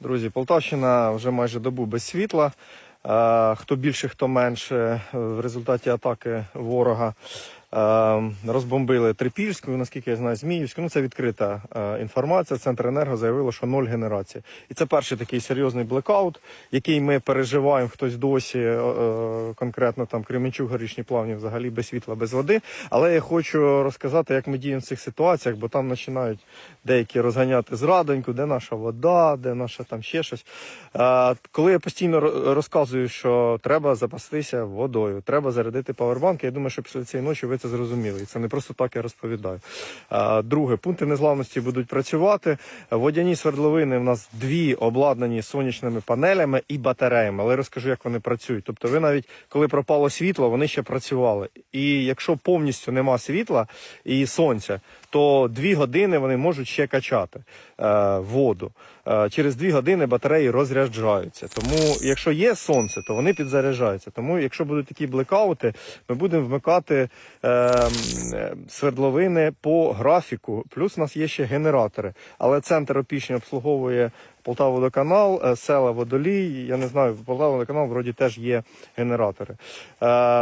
Друзі, Полтавщина вже майже добу без світла. Е, Хто більше, хто менше в результаті атаки ворога розбомбили Трипільську, наскільки я знаю, Зміївську. Ну це відкрита е, інформація. Центр енерго заявило, що ноль генерації. І це перший такий серйозний блекаут, який ми переживаємо. Хтось досі е, е, конкретно там Кременчук, горішні плавні, взагалі без світла, без води. Але я хочу розказати, як ми діємо в цих ситуаціях, бо там починають деякі розганяти зрадоньку, де наша вода, де наша там ще щось. Коли я постійно розказую, що треба запастися водою, треба зарядити павербанки, я думаю, що після цієї ночі ви це зрозуміли. І це не просто так я розповідаю. Друге, пункти незламності будуть працювати. Водяні свердловини в нас дві обладнані сонячними панелями і батареями. Але я розкажу, як вони працюють. Тобто, ви навіть коли пропало світло, вони ще працювали. І якщо повністю нема світла і сонця, то дві години вони можуть ще качати е, воду. Е, через дві години батареї розряджаються. Тому, якщо є сонце, то вони підзаряджаються. Тому, якщо будуть такі блекаути, ми будемо вмикати е, свердловини по графіку. Плюс у нас є ще генератори. Але центр опічні обслуговує Полтава водоканал, е, села водолій. Я не знаю, Полтава водоканал вроді теж є генератори. Е,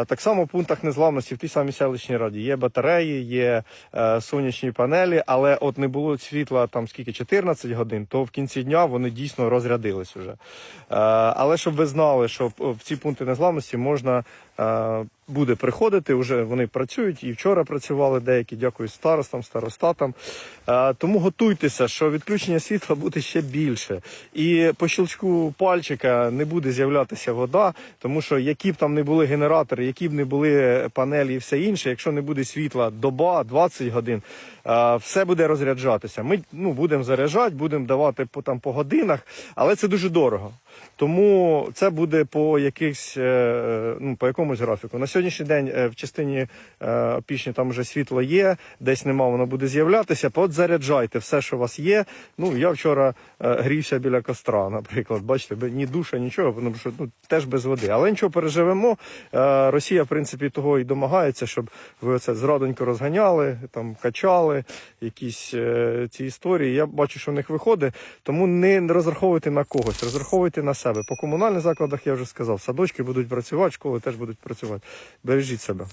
так само в пунктах незламності в тій самій селищній раді є батареї, є е, сонячні панелі, але от не було світла там скільки 14 годин, то в кінці дня вони дійсно розрядились уже. Але щоб ви знали, що в ці пункти незламності можна буде приходити. Вже вони працюють і вчора працювали деякі. Дякую старостам, старостатам. Тому готуйтеся, що відключення світла буде ще більше. І по щелчку пальчика не буде з'являтися вода, тому що які б там не були генератори, які б не були панелі і все інше, якщо не буде світла доба, 20 годин, все буде розряджатися. Ми ну, будемо заряджати, будемо давати по там по годинах, але це дуже дорого. Тому це буде по якихось е, ну по якомусь графіку. На сьогоднішній день е, в частині е, там вже світло є, десь нема, воно буде з'являтися. Подзаряджайте все, що у вас є. Ну я вчора е, грівся біля костра, наприклад. Бачите, ні душа, нічого, тому що ну теж без води. Але нічого переживемо. Е, Росія, в принципі, того і домагається, щоб ви це зрадонько розганяли, там качали якісь е, ці історії. Я бачу, що в них виходить. Тому не розраховуйте на когось, розраховуйте на себе. По комунальних закладах я вже сказав, садочки будуть працювати, школи теж будуть працювати. Бережіть себе.